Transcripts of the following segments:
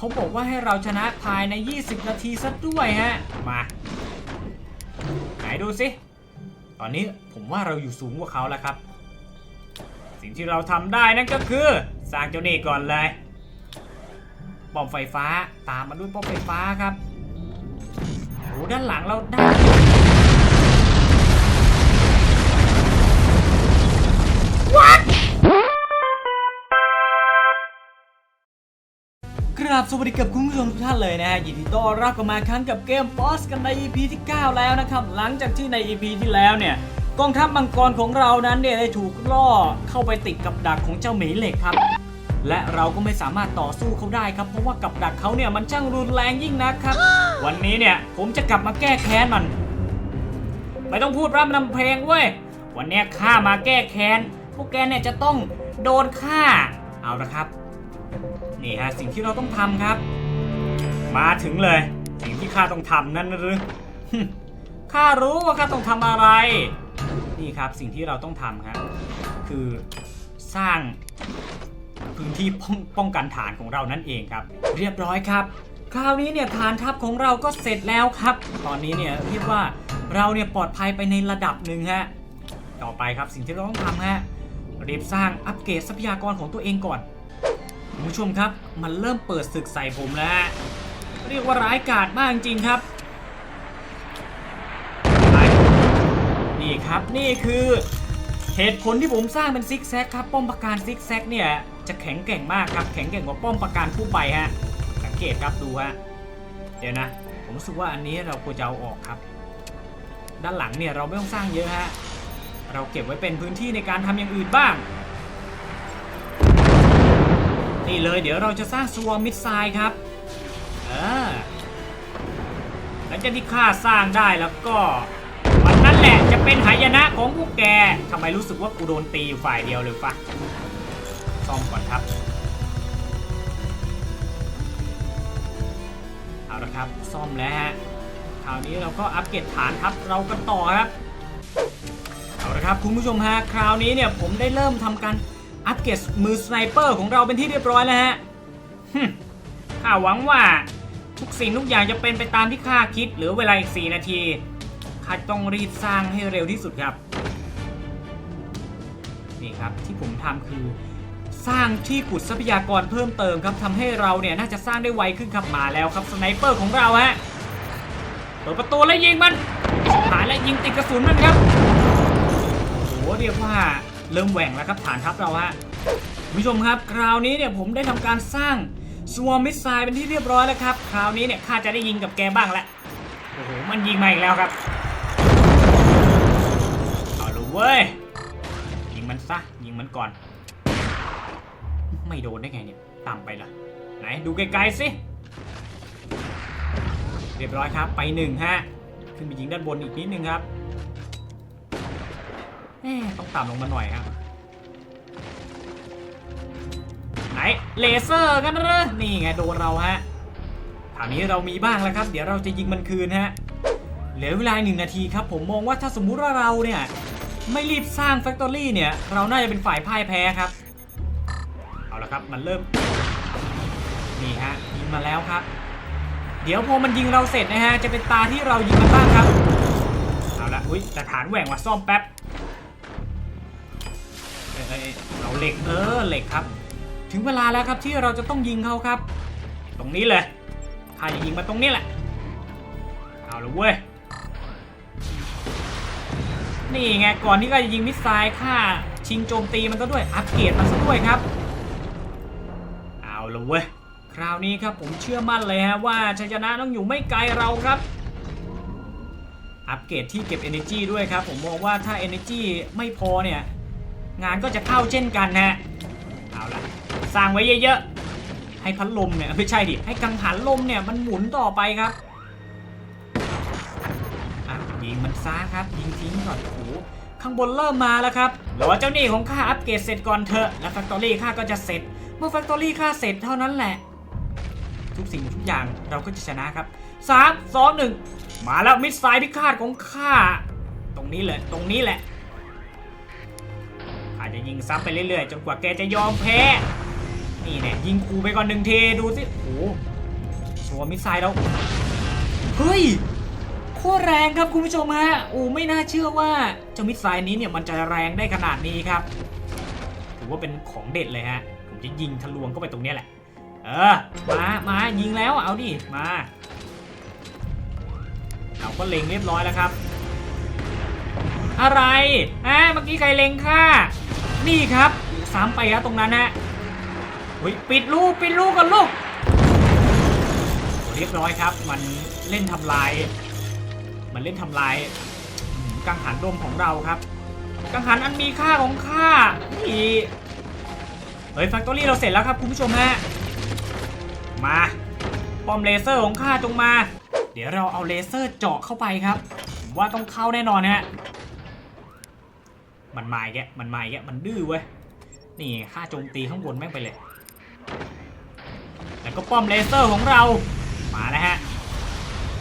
เขาบอกว่าให้เราชนะภายใน 20 นาทีซะด้วยฮะ มาไหนดูสิ ตอนนี้ผมว่าเราอยู่สูงกว่าเขาแล้วครับ สิ่งที่เราทำได้นั่นก็คือสร้างเจ้านี่ก่อนเลยป้อมไฟฟ้าตามมาด้วยป้อมไฟฟ้าครับโอ้ด้านหลังเราได้ กราบสวัสดีกับคุณผู้ชมทุกท่านเลยนะฮะยินดีต้อนรับกันมาครั้งกับเกมบอสกันใน EP ที่ 9 แล้วนะครับ หลังจากที่ใน EP ที่แล้วเนี่ยกองทัพมังกรของเรานั้นเนี่ยได้ถูกล่อเข้าไปติดกับดักของเจ้าหมีเหล็กครับ และเราก็ไม่สามารถต่อสู้เขาได้ครับ เพราะว่ากับดักเขาเนี่ยมันช่างรุนแรงยิ่งนักครับ วันนี้เนี่ยผมจะกลับมาแก้แค้นมัน ไม่ต้องพูดร่ำนำเพลงเว้ยวันนี้ข้ามาแก้แค้นพวกแกเนี่ยจะต้องโดนฆ่าเอาละครับ นี่ฮะสิ่งที่เราต้องทำครับ มาถึงเลย สิ่งที่ข้าต้องทำนั่นหรือข้ารู้ว่าข้าต้องทำอะไร นี่ครับสิ่งที่เราต้องทำครับคือสร้างพื้นที่ป้องป้องกันฐานของเรานั่นเองครับ เรียบร้อยครับ คราวนี้เนี่ยฐานทัพของเราก็เสร็จแล้วครับ ตอนนี้เนี่ยเรียกว่าเราเนี่ยปลอดภัยไปในระดับหนึ่งฮะต่อไปครับสิ่งที่เราต้องทำฮะรีบสร้างอัปเกรดทรัพยากรของตัวเองก่อน คุณผู้ชมครับ มันเริ่มเปิดศึกใส่ผมแล้ว เรียกว่าร้ายกาจมากจริงครับนี่ครับนี่คือเหตุผลที่ผมสร้างเป็นซิกแซกครับ ป้อมปราการซิกแซกเนี่ยจะแข็งแกร่งมากครับ แข็งแกร่งกว่าป้อมปราการผู้ไปฮะสังเกตครับดูฮะเดี๋ยวนะ ผมรู้สึกว่าอันนี้เราควรจะเอาออกครับ ด้านหลังเนี่ยเราไม่ต้องสร้างเยอะฮะเราเก็บไว้เป็นพื้นที่ในการทำอย่างอื่นบ้าง เลย เดี๋ยวเราจะสร้างสวอมมิดไซด์ครับเออหลังจากที่ข้าสร้างได้แล้วก็วันนั้นแหละจะเป็นหายนะของพวกแกทำไมรู้สึกว่ากูโดนตีฝ่ายเดียวเลยฟะซ่อมก่อนครับเอาละครับซ่อมแล้วฮะคราวนี้เราก็อัปเกรดฐานทัพเรากันต่อครับเอาละครับคุณผู้ชมฮะคราวนี้เนี่ยผมได้เริ่มทำการ อัปเกรดมือสไนเปอร์ของเราเป็นที่เรียบร้อยแล้วฮะข้าหวังว่าทุกสิ่งทุกอย่างจะเป็นไปตามที่ข้าคิด เหลือเวลาอีก 4 นาที ข้าต้องรีบสร้างให้เร็วที่สุดครับ นี่ครับที่ผมทำคือ สร้างที่ขุดทรัพยากรเพิ่มเติมครับทำให้เราเนี่ยน่าจะสร้างได้ไวขึ้นครับมาแล้วครับสไนเปอร์ของเราฮะ เปิดประตูแล้วยิงมันหายแล้วยิงติดกระสุนมันครับโอ้โหเรียกว่า เริ่มแหว่งแล้วครับฐานทัพเราฮะคุณผู้ชมครับ คราวนี้เนี่ยผมได้ทำการสร้างสวอมมิสไซล์เป็นที่เรียบร้อยแล้วครับ คราวนี้เนี่ยข้าจะได้ยิงกับแกบ้างแล้วโอ้โหมันยิงมาอีกแล้วครับเอาละเว้ยยิงมันซะยิงมันก่อน ไม่โดนได้ไงเนี่ยต่ำไปละไหนดูไกลๆสิเรียบร้อยครับไปหนึ่งฮะขึ้นไปยิงด้านบนอีกนิดนึงครับ ต้องต่ำลงมาหน่อยครับไหนเลเซอร์กันเหรอนี่ไงโดนเราฮะคราวนี้เรามีบ้างแล้วครับ เดี๋ยวเราจะยิงมันคืนฮะเหลือเวลาหนึ่งนาทีครับ ผมมองว่าถ้าสมมุติว่าเราเนี่ย ไม่รีบสร้างแฟคทอรี่เนี่ย เราน่าจะเป็นฝ่ายพ่ายแพ้ครับ เอาละครับมันเริ่ม นี่ฮะยิงมาแล้วครับ เดี๋ยวพอมันยิงเราเสร็จนะฮะจะเป็นตาที่เรายิงมันบ้างครับ เอาละอุ้ยแต่ฐานแหว่งว่ะซ่อมแป๊บ เอ้ยเอาเหล็กเออเหล็กครับ ถึงเวลาแล้วครับที่เราจะต้องยิงเขาครับ ตรงนี้เลยข้าจะยิงมาตรงนี้แหละ เอาละเว้ย นี่ไงก่อนที่ข้าจะยิงมิสไซล์ข้าชิงโจมตีมันก็ด้วย อัปเกรดมันซะด้วยครับ เอาละเว้ย คราวนี้ครับผมเชื่อมั่นเลยฮะว่าชัยชนะต้องอยู่ไม่ไกลเราครับอัปเกรดที่เก็บ Energy ด้วยครับ ผมมองว่าถ้า Energy ไม่พอเนี่ย งานก็จะเข้าเช่นกันฮะเอาละสร้างไว้เยอะๆ ให้พัดลมเนี่ยไม่ใช่ดิ ให้กังหันลมเนี่ยมันหมุนต่อไปครับยิงมันซ่าครับ ยิงทิ้งก่อนโอ้ข้างบนเริ่มมาแล้วครับรอเจ้าหนี้ของข้าอัปเกรดเสร็จก่อนเถอะแล้วแฟคทอรี่ข้าก็จะเสร็จ เมื่อแฟคทอรี่ข้าเสร็จเท่านั้นแหละ ทุกสิ่งทุกอย่างเราก็จะชนะครับสามสองหนึ่งมาแล้วมิสไซล์พิฆาตของข้า ตรงนี้เลยตรงนี้แหละ อาจจะยิงซ้ำไปเรื่อยๆจนกว่าแกจะยอมแพ้ นี่เนี่ยยิงคูไปก่อนหนึ่งทีดูสิโอ้โหชัวมิสไซล์แล้ว เฮ้ยโคตรแรงครับคุณผู้ชมฮะโอ้ไม่น่าเชื่อว่าเจ้ามิสไซล์นี้เนี่ยมันจะแรงได้ขนาดนี้ครับถือว่าเป็นของเด็ดเลยฮะผมจะยิงทะลวงเข้าไปตรงเนี้ยแหละ เออมามายิงแล้วเอาดิมาเราก็เล็งเรียบร้อยแล้วครับ อะไรอะเมื่อกี้ใครเล็งค่า นี่ครับซ้ำไปครับตรงนั้นฮะเฮ้ยปิดลูกปิดลูกก่อนลูกเรียบร้อยครับ มันเล่นทำลาย มันเล่นทำลายกังหันลมของเราครับกังหันอันมีค่าของข้านี่เฮ้ยแฟคทอรี่เราเสร็จแล้วครับคุณผู้ชมฮะมาป้อมเลเซอร์ของข้าจงมา เดี๋ยวเราเอาเลเซอร์เจาะเข้าไปครับผมว่าต้องเข้าแน่นอนฮะ มันมาอีกแกมันมาอีกแกมันดื้อเว้ย นี่ค่าโจมตีข้างบนแม่งไปเลย แล้วก็ป้อมเลเซอร์ของเรา มาแล้วฮะ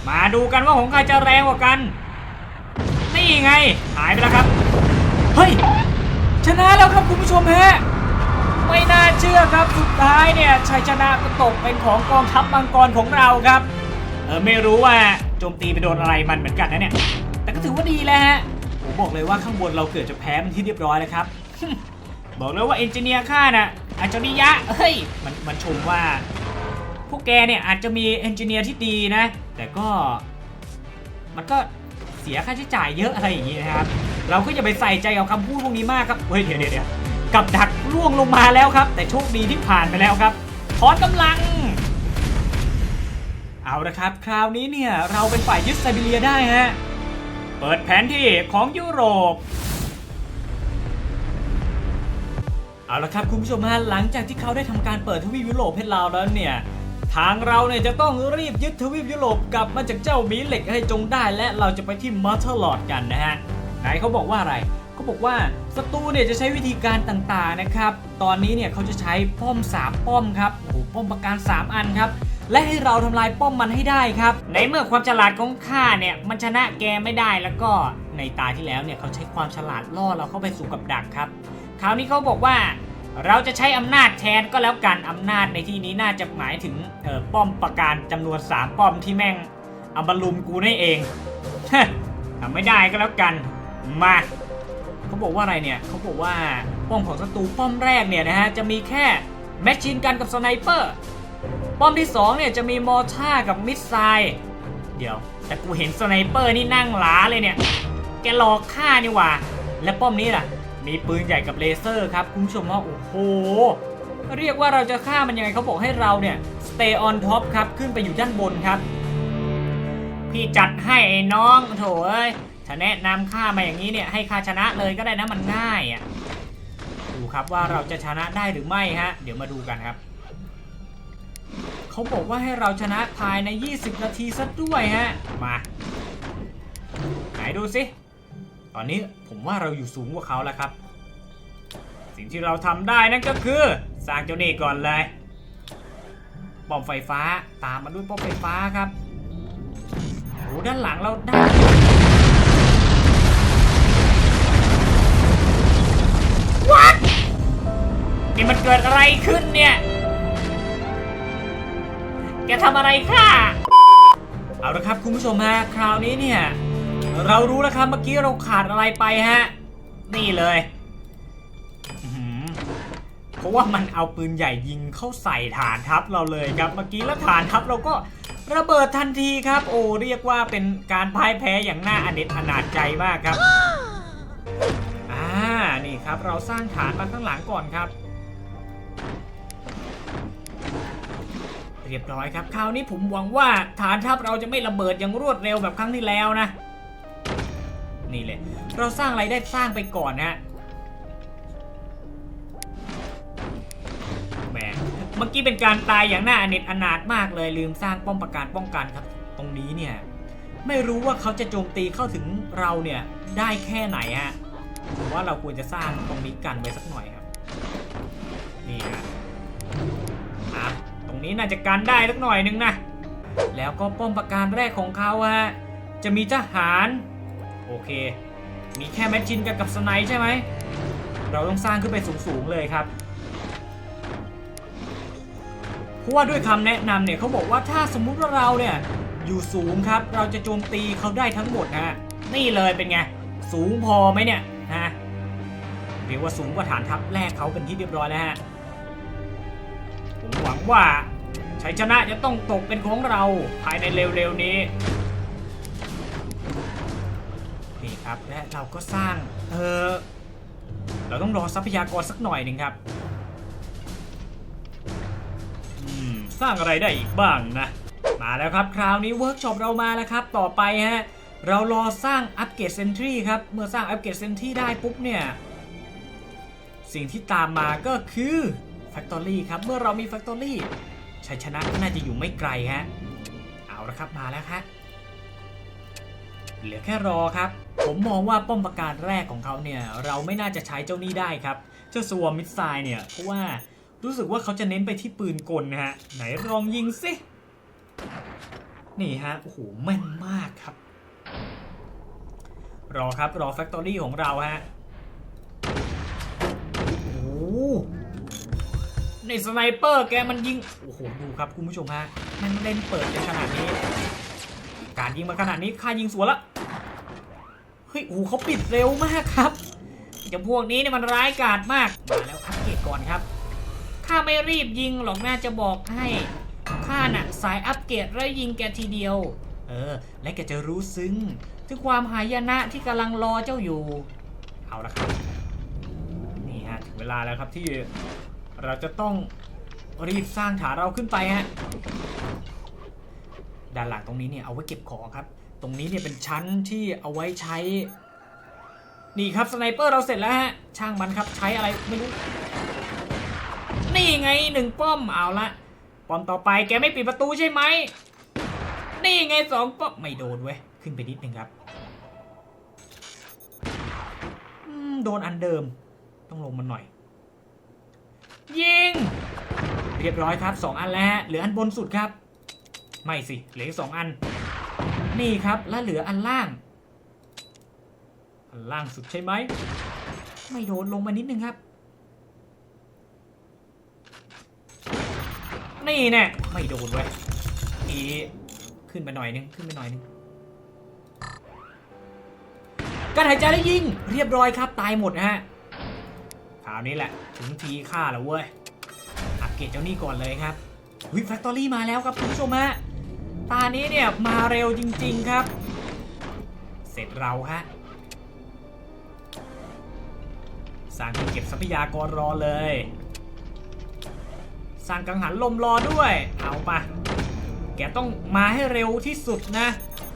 มาดูกันว่าของใครจะแรงกว่ากัน นี่ไง หายไปแล้วครับ เฮ้ย ชนะแล้วครับคุณผู้ชมฮะ ไม่น่าเชื่อครับ สุดท้ายเนี่ยชัยชนะก็ตกเป็นของกองทัพมังกรของเราครับ เออไม่รู้ว่าโจมตีไปโดนอะไรมันเหมือนกันนะเนี่ย แต่ก็ถือว่าดีแล้วฮะ บอกเลยว่าข้างบนเราเกือบจะแพ้มันที่เรียบร้อยแล้วครับ บอกเลยว่าเอนจิเนียร์ข้าน่ะอาจจะริยะเฮ้ยมันมันชมว่า พวกแกเนี่ยอาจจะมีเอนจิเนียร์ที่ดีนะ แต่ก็ มันก็เสียค่าใช้จ่ายเยอะอะไรอย่างนี้นะครับ เราก็อย่าไปใส่ใจกับคำพูดพวกนี้มากครับเฮ้ยเดี๋ยวเดี๋ยวเดี๋ยวกับดักล่วงลงมาแล้วครับ แต่โชคดีที่ผ่านไปแล้วครับถอนกำลัง เอาละครับ คราวนี้เนี่ยเราเป็นฝ่ายยึดไซบีเรียได้ฮะ เปิดแผนที่ของยุโรป เอาละครับคุณผู้ชมฮะหลังจากที่เขาได้ทำการเปิดทวีปยุโรปให้เราแล้วเนี่ย ทางเราเนี่ยจะต้องรีบยึดทวีปยุโรปกลับมาจากเจ้ามีเหล็กให้จงได้และเราจะไปที่มัทเทอร์ลอดกันนะฮะไหนเขาบอกว่าอะไรเขาบอกว่าศัตรูเนี่ยจะใช้วิธีการต่างๆนะครับ ตอนนี้เนี่ยเขาจะใช้ป้อม 3 ป้อมครับโอ้โหป้อมประการ 3 อันครับ และให้เราทำลายป้อมมันให้ได้ครับ ในเมื่อความฉลาดของข้าเนี่ยมันชนะแกไม่ได้แล้วก็ในตาที่แล้วเนี่ยเขาใช้ความฉลาดล่อเราเข้าไปสู่กับดักครับ คราวนี้เขาบอกว่าเราจะใช้อำนาจแทนก็แล้วกันอำนาจในที่นี้น่าจะหมายถึงป้อมประการจำนวน 3 ป้อมที่แม่งอามาลุมกูนั่เองทำไม่ได้ก็แล้วกันมาเขาบอกว่าอะไรเนี่ยเขาบอกว่าป้อมของศัตรูป้อมแรกเนี่ยนะฮะจะมีแค่แมชชีนกันกับสไนเปอร์ ป้อมที่2เนี่ยจะมีมอร์ท่ากับมิสไซล์เดี๋ยว แต่กูเห็นสไนเปอร์นี่นั่งหลาเลยเนี่ย แกหลอกฆ่านี่หว่า และป้อมนี้ล่ะ มีปืนใหญ่กับเลเซอร์ครับ คุณผู้ชมว่าโอ้โห เรียกว่าเราจะฆ่ามันยังไงเขาบอกให้เราเนี่ย stay on top ครับ ขึ้นไปอยู่ด้านบนครับ พี่จัดให้ไอ้น้องโถเอ้ยถ้าแนะนำข้ามาอย่างนี้เนี่ยให้ข้าชนะเลยก็ได้นะมันง่ายอะดูครับว่าเราจะชนะได้หรือไม่ฮะ เดี๋ยวมาดูกันครับ เขาบอกว่าให้เราชนะภายใน 20 นาทีซะด้วยฮะ มาไหนดูสิ ตอนนี้ผมว่าเราอยู่สูงกว่าเขาแล้วครับ สิ่งที่เราทำได้นั่นก็คือ สร้างเจ้านี่ก่อนเลยป้อมไฟฟ้าตามมาด้วยป้อมไฟฟ้าครับโอ้ด้านหลังเราได้ What นี่มันเกิดอะไรขึ้นเนี่ย แกทำอะไรค่ะเอาละครับคุณผู้ชมฮะคราวนี้เนี่ย เรารู้แล้วครับเมื่อกี้เราขาดอะไรไปฮะ นี่เลยอื้อหือเพราะว่ามันเอาปืนใหญ่ยิงเข้าใส่ฐานทัพเราเลยครับ เมื่อกี้แล้วฐานทัพเราก็ระเบิดทันทีครับ โอ้เรียกว่าเป็นการพ่ายแพ้อย่างน่าอเนจอนาจใจมากครับ อ่านี่ครับเราสร้างฐานมาข้างหลังก่อนครับ เรียบร้อยครับ คราวนี้ผมหวังว่าฐานทัพเราจะไม่ระเบิดอย่างรวดเร็วแบบครั้งที่แล้วนะ นี่เลย เราสร้างอะไรได้สร้างไปก่อนนะฮะแหมเมื่อกี้เป็นการตายอย่างน่าอเนจอนาถมากเลยลืมสร้างป้อมปราการป้องกันครับ ตรงนี้เนี่ย ไม่รู้ว่าเขาจะโจมตีเข้าถึงเราเนี่ยได้แค่ไหนฮะผมว่าเราควรจะสร้างตรงนี้กันไว้สักหน่อยครั นี้น่าจะกันได้สักหน่อยนึงนะ แล้วก็ป้อมปราการแรกของเขาฮะจะมีทหาร โอเค มีแค่แมชชินกับกับสไนด์ใช่ไหม เราต้องสร้างขึ้นไปสูงๆเลยครับ เพราะว่าด้วยคำแนะนำเนี่ยเขาบอกว่าถ้าสมมุติว่าเราเนี่ยอยู่สูงครับ เราจะโจมตีเขาได้ทั้งหมดนะฮะนี่เลยเป็นไง สูงพอไหมเนี่ยฮะเรียกว่าสูงกว่าฐานทัพแรกเขาเป็นที่เรียบร้อยแล้วฮะผมหวังว่า ชัยชนะจะต้องตกเป็นของเราภายในเร็วๆนี้นี่ครับและเราก็สร้างเออเราต้องรอทรัพยากรสักหน่อยหนึ่งครับสร้างอะไรได้อีกบ้างนะมาแล้วครับคราวนี้เวิร์กช็อปเรามาแล้วครับ ต่อไปฮะเรารอสร้างอัปเกรดเซนทรีครับ เมื่อสร้างอัปเกรดเซนทรีได้ปุ๊บเนี่ย สิ่งที่ตามมาก็คือแฟคทอรี่ครับ เมื่อเรามีแฟคทอรี่ ชัยชนะก็น่าจะอยู่ไม่ไกลฮะ เอาละครับมาแล้วครับเหลือแค่รอครับ ผมมองว่าป้อมปราการแรกของเขาเนี่ย เราไม่น่าจะใช้เจ้านี้ได้ครับ เจ้าสวอมมิสไซเนี่ย เพราะว่ารู้สึกว่าเขาจะเน้นไปที่ปืนกลนะฮะ ไหนลองยิงสิ นี่ฮะ โอ้โหแม่นมากครับ รอครับ รอแฟคทอรี่ของเราฮะ โอ้ ในสไนเปอร์แกมันยิง โอ้โห ดูครับคุณผู้ชมฮะมันเล่นเปิดในขนาดนี้ การยิงมาขนาดนี้ค่ายิงสวนละ เฮ้ย โอ้โหเขาปิดเร็วมากครับจ้าพวกนี้เนี่ยมันร้ายกาจมาก มาแล้วอัปเกรดก่อนครับ ข้าไม่รีบยิงหรอกน่าจะบอกให้ ข้าน่ะสายอัปเกรดแล้วยิงแกทีเดียว เออ และแกจะรู้ซึ้งถึงความหายนะที่กำลังรอเจ้าอยู่ เอาละครับ นี่ฮะถึงเวลาแล้วครับที่ เราจะต้องรีบสร้างฐานเราขึ้นไปฮะด้านหลังตรงนี้เนี่ยเอาไว้เก็บของครับ ตรงนี้เนี่ยเป็นชั้นที่เอาไว้ใช้ นี่ครับสไนเปอร์เราเสร็จแล้วฮะช่างมันครับใช้อะไรไม่รู้นี่ไงหนึ่งป้อมเอาละป้อมต่อไปแกไม่ปิดประตูใช่ไหมนี่ไงสองป้อมไม่โดนเว้ยขึ้นไปนิดนึงครับโดนอันเดิมต้องลงมาหน่อย ยิง เรียบร้อยครับสองอันแล้วฮะเหลืออันบนสุดครับ ไม่สิ เหลือสองอัน นี่ครับแล้วเหลืออันล่าง อันล่างสุดใช่ไหม ไม่โดนลงมานิดนึงครับ นี่แน่ไม่โดนเว้ยอีขึ้นไปหน่อยนึงขึ้นไปหน่อยนึงการหายใจได้ยิง เรียบร้อยครับตายหมดนะฮะ คราวนี้แหละ ถึงทีฆ่าแล้วเว้ย อัปเกรดเจ้านี่ก่อนเลยครับวิแฟคทอรี่มาแล้วครับคุณผู้ชมฮะ ตานี้เนี่ยมาเร็วจริงๆครับ เสร็จเราฮะสร้างที่เก็บทรัพยากรรอเลย สร้างกังหันลมรอด้วย เอาปะแกต้องมาให้เร็วที่สุดนะ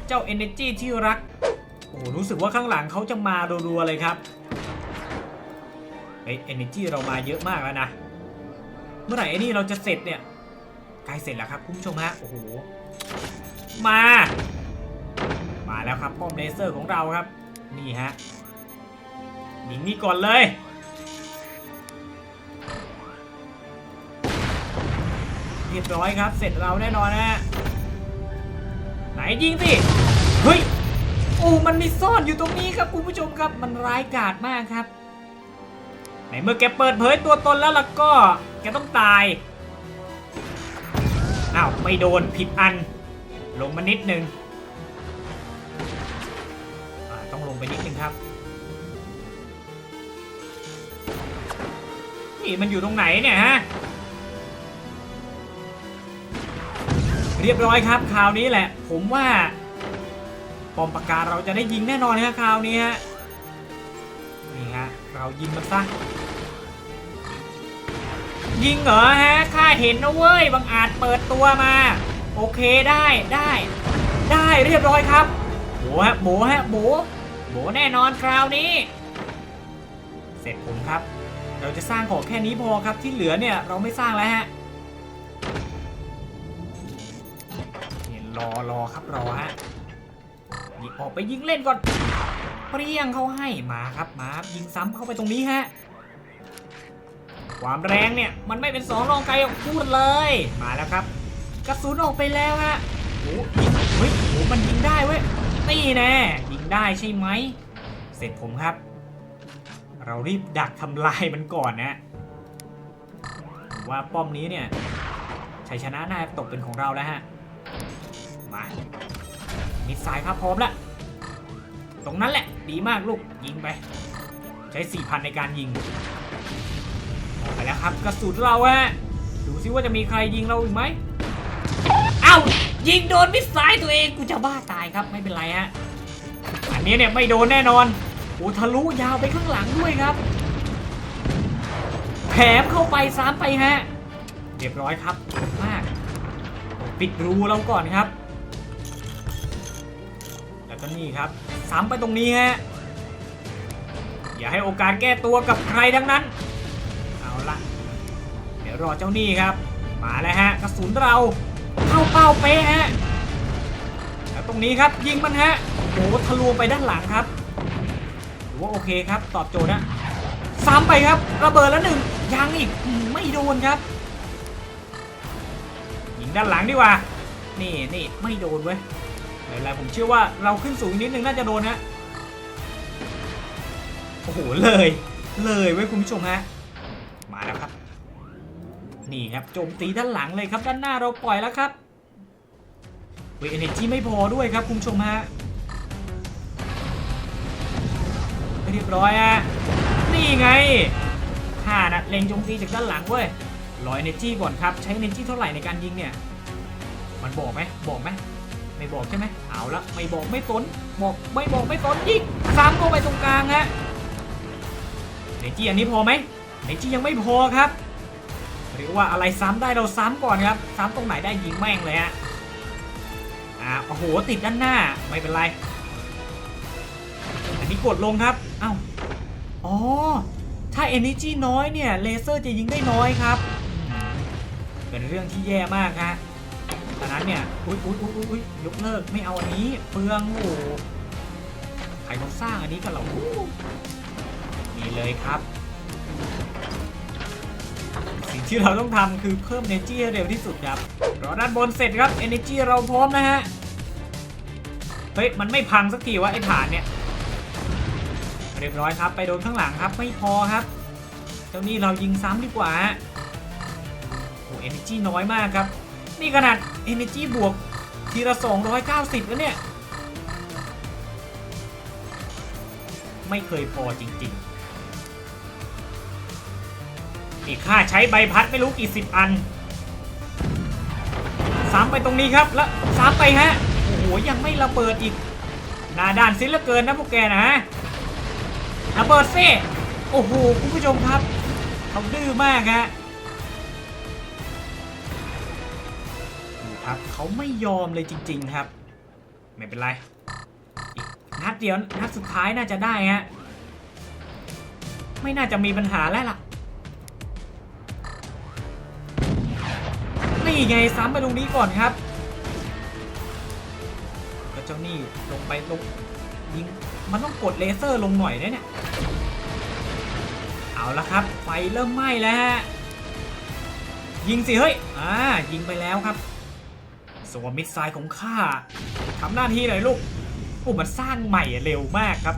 เจ้า Energy ที่รัก โอ้รู้สึกว่าข้างหลังเขาจะมารัวๆเลยครับ เฮ้ย Energy เรามาเยอะมากแล้วนะ เมื่อไหร่ไอ้นี่เราจะเสร็จเนี่ยใกล้เสร็จแล้วครับคุณผู้ชมฮะโอ้โหมา มาแล้วครับป้อมเลเซอร์ของเราครับ นี่ฮะยิงนี่ก่อนเลยเรียบร้อยครับ เสร็จเราแน่นอนนะฮะไหนยิงสิเฮ้ยโอ้มันมีซ่อนอยู่ตรงนี้ครับคุณผู้ชมครับมันร้ายกาจมากครับ ในเมื่อแกเปิดเผยตัวตนแล้วล่ะก็แกต้องตาย อ้าว ไม่โดนผิดอัน ลงมานิดนึงอ่าต้องลงไปนิดนึงครับนี่มันอยู่ตรงไหนเนี่ยฮะ เรียบร้อยครับคราวนี้แหละ ผมว่าปอมปากกาเราจะได้ยิงแน่นอนฮะคราวนี้ฮะนี่ฮะเรายิงมันซะ ยิงเหรอฮะข้าเห็นนะเว้ยบางอาจเปิดตัวมา โอเคได้ได้ ได้เรียบร้อยครับโบฮะโบฮะโบโบแน่นอนคราวนี้ เสร็จผมครับ เราจะสร้างของแค่นี้พอครับที่เหลือเนี่ยเราไม่สร้างแล้วฮะเนี่ยรอรอครับรอฮะหยิบออกไปยิงเล่นก่อนเปรี้ยงเขาให้มาครับมายิงซ้ำเข้าไปตรงนี้ฮะ ความแรงเนี่ย มันไม่เป็นสองรองไกลออกพูดเลย มาแล้วครับ กระสุนออกไปแล้วฮะโอ้ยิงเฮ้ยโอ้มันยิงได้เว้ยนี่แน่ยิงได้ใช่ไหม เสร็จผมครับ เรารีบดักทำลายมันก่อนนะผมว่าป้อมนี้เนี่ยชัยชนะน่าตกเป็นของเราแล้วฮะ มา มิดไซล์ครับพร้อมแล้วตรงนั้นแหละ ดีมากลูกยิงไป ใช้ 4,000 ในการยิง ไปแล้วครับกระสุนเราฮะดูซิว่าจะมีใครยิงเราอีกไหมเอ้ายิงโดนมิดไซล์ตัวเองกูจะบ้าตายครับไม่เป็นไรฮะอันนี้เนี่ยไม่โดนแน่นอนโอ้ทะลุยาวไปข้างหลังด้วยครับแถมเข้าไปซ้ำไปฮะเรียบร้อยครับมาก ปิดรูเราก่อนครับ แล้วก็นี่ครับซ้ำไปตรงนี้ฮะอย่าให้โอกาสแก้ตัวกับใครทั้งนั้น รอเจ้านี่ครับ มาแล้วฮะกระสุนเราเข้าเป้าเป๊ะฮะแล้วตรงนี้ครับยิงมันฮะโอ้ทะลวงไปด้านหลังครับถือว่าโอเคครับ ตอบโจทย์นะซ้ำไปครับระเบิดแล้วหนึ่งยังอีกไม่โดนครับยิงด้านหลังดีกว่านี่นี่ไม่โดนเว้ยไม่เป็นไรผมเชื่อว่าเราขึ้นสูงนิดนึงน่าจะโดนฮะโอ้โหเลย เลยเว้ยคุณผู้ชมฮะมาแล้วครับ นี่ครับโจมตีด้านหลังเลยครับด้านหน้าเราปล่อยแล้วครับเวเอเนจีไม่พอด้วยครับคุณผู้ชมฮะเรียบร้อยฮะนี่ไงห้านัดเล็งโจมตีจากด้านหลังเว้ยร้อยเอเนจีก่อนครับใช้เอเนจีเท่าไหร่ในการยิงเนี่ยมันบอกไหมบอกไหมไม่บอกใช่ไหมเอาละไม่บอกไม่สนบอกไม่บอกไม่สนยิงซ้ำเข้าไปตรงกลางฮะเอเนจีอันนี้พอไหมเอเนจียังไม่พอครับ หรือว่าอะไรซ้ำได้เราซ้ำก่อนครับซ้ำตรงไหนได้ยิงแม่งเลยฮะอ่าโอ้โหติดด้านหน้าไม่เป็นไรอันนี้กดลงครับเอ้าอ๋อถ้า energy น้อยเนี่ยเลเซอร์จะยิงได้น้อยครับ เป็นเรื่องที่แย่มากฮะดังนั้นเนี่ยอุ๊ยอุ๊ยอุ๊ยอุ๊ยยกเลิกไม่เอาอันนี้เปลืองโอ้ใครต้องสร้างอันนี้กันเหรอนี่เลยครับ สิ่งที่เราต้องทำคือเพิ่ม energy ให้เร็วที่สุดครับรอด้านบนเสร็จครับ energy เราพร้อมนะฮะ เฮ้ย มันไม่พังสักทีวะไอ้ฐานเนี่ย เรียบร้อยครับ ไปโดนข้างหลังครับไม่พอครับ เจ้านี่เรายิงซ้ำดีกว่าฮะโอ้เอเนจีน้อยมากครับ นี่ขนาดเอเนจีบวกทีละ 290 แล้วเนี่ย ไม่เคยพอจริง ๆ อีกค่าใช้ใบพัดไม่รู้กี่สิบอันซ้ำไปตรงนี้ครับแล้วซ้ำไปฮะโอ้โหยังไม่ระเบิดอีกหน้าด้านซิเหลือเกินนะพวกแกนะฮะระเบิดเซ่โอ้โหคุณผู้ชมครับเขาดื้อมากฮะดูครับเขาไม่ยอมเลยจริง ๆครับ ไม่เป็นไรอีกนัดเดียวนัดสุดท้ายน่าจะได้ฮะไม่น่าจะมีปัญหาแล้วล่ะ นี่ไงซ้ำไปตรงนี้ก่อนครับก็เจ้านี่ลงไปลงยิงมันต้องกดเลเซอร์ลงหน่อยนะเนี่ย เอาละครับ ไฟเริ่มไหม้แล้วฮะ ยิงสิเฮ้ย อ่า ยิงไปแล้วครับสวมมิสไซล์ของข้าทำหน้าที่หน่อยลูกโอ้มันสร้างใหม่เร็วมากครับ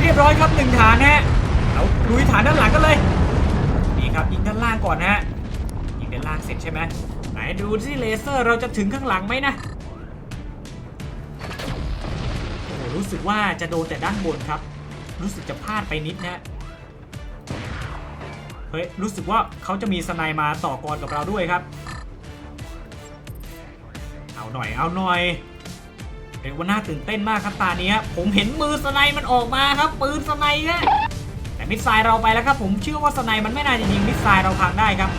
เรียบร้อยครับหนึ่งฐานฮะเราลุยฐานด้านหลังกันเลย นี่ครับยิงด้านล่างก่อนนะฮะยิงด้านล่างเสร็จใช่ไหมไหนดูสิเลเซอร์เราจะถึงข้างหลังไหมนะโอ้รู้สึกว่าจะโดนแต่ด้านบนครับ รู้สึกจะพลาดไปนิดนะเฮ้ยรู้สึกว่าเขาจะมีสไนมาต่อกรกับเราด้วยครับ เอาหน่อยเอาหน่อยเรียกว่าน่าตื่นเต้นมากครับตานี้ครับผมเห็นมือสไนมันออกมาครับ ปืนสไนฮะ มิสไซล์เราไปแล้วครับผมเชื่อว่าสไนมันไม่น่าจะยิงมิสไซล์เราพังได้ครับ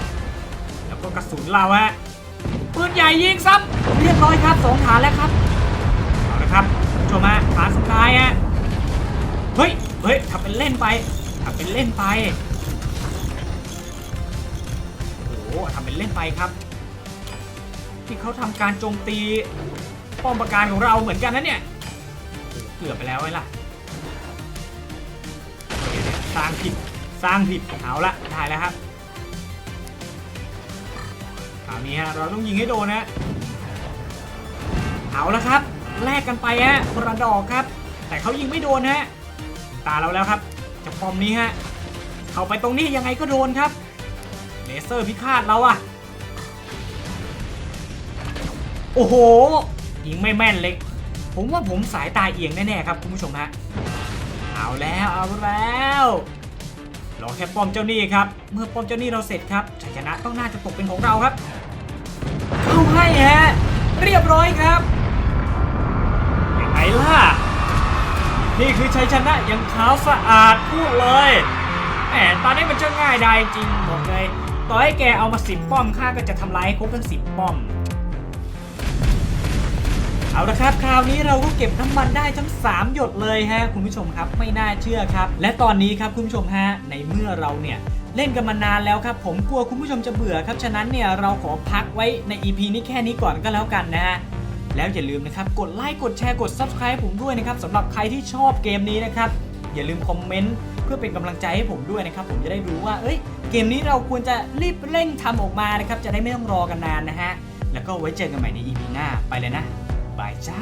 แล้วก็กระสุนเราฮะปืนใหญ่ยิงซ้ำเรียบร้อยครับสองฐานแล้วครับเอาละครับคุณผู้ชมฮะฐานสุดท้ายฮะเฮ้ยเฮ้ยทำเป็นเล่นไปทำเป็นเล่นไปโอ้โหทำเป็นเล่นไปครับ ที่เขาทำการโจมตีป้อมปราการของเราเหมือนกันนะเนี่ยเกือบไปแล้วไอ้ล่ะ ร้างผิดสร้างผิดเอาละได้แล้วครับคราวนี้ฮะเราต้องยิงให้โดนนะเอาละครับแลกกันไปฮะคนละดอกครับ แต่เขายิงไม่โดนฮะตาเราแล้วครับจากปอมนี้ฮะเข้าไปตรงนี้ยังไงก็โดนครับเลเซอร์พิฆาตเราอะโอ้โหยิงไม่แม่นเลย ผมว่าผมสายตาเอียงแน่ๆครับคุณผู้ชมฮะ เอาแล้วเอาแล้วรอแค่ป้อมเจ้าหนี้ครับ เมื่อป้อมเจ้าหนี้เราเสร็จครับชัยชนะต้องน่าจะตกเป็นของเราครับ เข้าให้ฮะเรียบร้อยครับยังไงล่ะ นี่คือชัยชนะอย่างขาวสะอาดพูดเลยแหมตอนนี้มันจะง่ายได้จริงบอกเลยต่อให้แกเอามาสิบป้อมข้าก็จะทำลายให้ครบทั้งสิบป้อม เอาละครับคราวนี้เราก็เก็บน้ำมันได้ทั้ง 3 หยดเลยฮะคุณผู้ชมครับไม่น่าเชื่อครับ และตอนนี้ครับคุณผู้ชมฮะในเมื่อเราเนี่ยเล่นกันมานานแล้วครับ ผมกลัวคุณผู้ชมจะเบื่อครับ ฉะนั้นเนี่ยเราขอพักไว้ใน EP นี้แค่นี้ก่อนก็แล้วกันนะฮะแล้วอย่าลืมนะครับ กดไลค์กดแชร์กด Subscribe ผมด้วยนะครับสำหรับใครที่ชอบเกมนี้นะครับ อย่าลืมคอมเมนต์เพื่อเป็นกำลังใจให้ผมด้วยนะครับ ผมจะได้รู้ว่า เอ้ย เกมนี้เราควรจะรีบเร่งทำออกมานะครับ จะได้ไม่ต้องรอกันนานนะฮะแล้วก็ไว้เจอกันใหม่ใน EP หน้าไปเลยนะายจ้า